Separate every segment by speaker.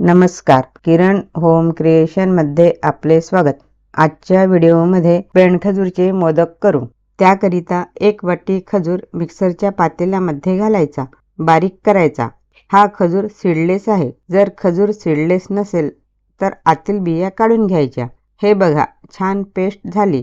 Speaker 1: नमस्कार. किरण होम क्रिएशनमध्ये आपले स्वागत. आजच्या व्हिडिओमध्ये पेणखजूरचे मोदक करू. त्याकरिता एक वाटी खजूर मिक्सरच्या पातेल्यामध्ये घालायचा. बारीक करायचा. हा खजूर सीडलेस आहे. जर खजूर सीडलेस नसेल तर आतील बिया काढून घ्यायच्या. हे बघा छान पेस्ट झाली.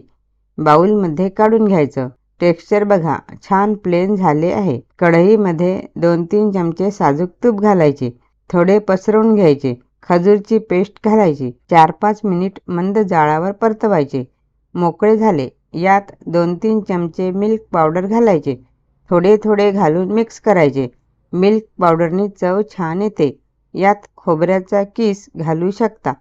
Speaker 1: बाउलमध्ये काढून घ्यायचं. टेक्स्चर बघा छान प्लेन झाले आहे. कढईमध्ये दोन तीन चमचे साजूक तूप घालायचे. थोडे पसरवून घ्यायचे. खजूरची पेस्ट घालायची. चार पाच मिनिट मंद जाळावर परतवायचे. मोकळे झाले. यात दोन तीन चमचे मिल्क पावडर घालायचे. थोडे थोडे घालून मिक्स करायचे. मिल्क पावडरनी चव छान येते. यात खोबऱ्याचा किस घालू शकता.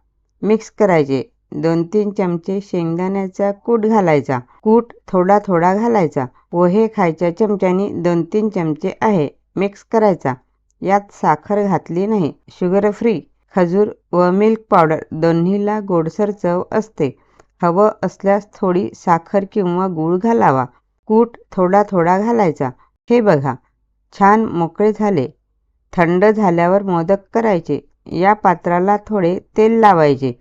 Speaker 1: मिक्स करायचे. दोन तीन चमचे शेंगदाण्याचा कूट घालायचा. कूट थोडा थोडा घालायचा. पोहे खायच्या चमच्यानी दोन तीन चमचे आहे. मिक्स करायचा. यात साखर घातली नाही. शुगर फ्री खजूर व मिल्क पावडर दोन्हीला गोडसर चव असते. हवं असल्यास थोडी साखर किंवा गूळ घालावा. कूट थोडा थोडा घालायचा. हे बघा छान मोकळे झाले. थंड झाल्यावर मोदक करायचे. या पात्राला थोडे तेल लावायचे.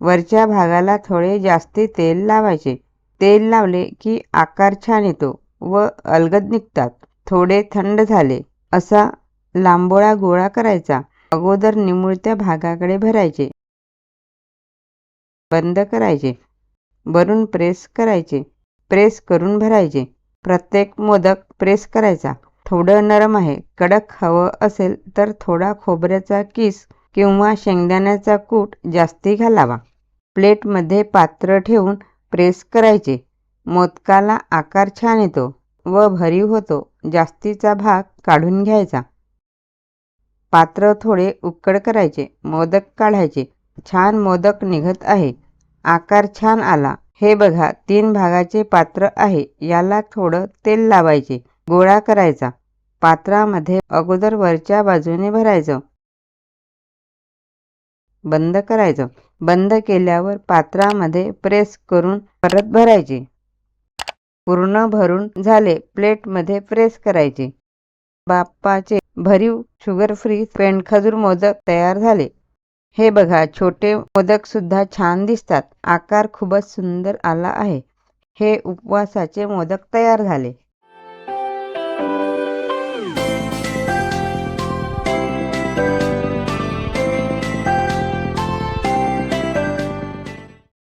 Speaker 1: वरच्या भागाला थोडे जास्ती तेल लावायचे. तेल लावले की आकार छान येतो व अलगद निघतात. थोडे थंड झाले. असा लांबोळा गोळा करायचा. अगोदर निमुळत्या भागाकडे भरायचे. बंद करायचे. भरून प्रेस करायचे. प्रेस करून भरायचे. प्रत्येक मोदक प्रेस करायचा. थोडं नरम आहे. कडक हवं असेल तर थोडा खोबऱ्याचा किस किंवा शेंगदाण्याचा कूट जास्ती घालावा. प्लेटमध्ये पात्र ठेवून प्रेस करायचे. मोदकाला आकार छान येतो व भरीव होतो. जास्तीचा भाग काढून घ्यायचा. पात्र थोडे उक्कड करायचे मोदक काढायचे. छान मोदक निघत आहे. आकार छान आला. हे बघा तीन भागाचे पात्र आहे. याला थोडं तेल लावायचे. गोळा करायचा. पात्रामध्ये अगोदर वरच्या बाजूने भरायचं. बंद करायचं. बंद केल्यावर पात्रामध्ये प्रेस करून परत भरायचे. पूर्ण भरून झाले. प्लेटमध्ये प्रेस करायचे. बाप्पाचे भरीव शुगर फ्री पेंडखजूर मोदक तयार झाले. हे बघा छोटे मोदक सुद्धा छान दिसतात. आकार खूपच सुंदर आला आहे. हे उपवासाचे मोदक तयार झाले.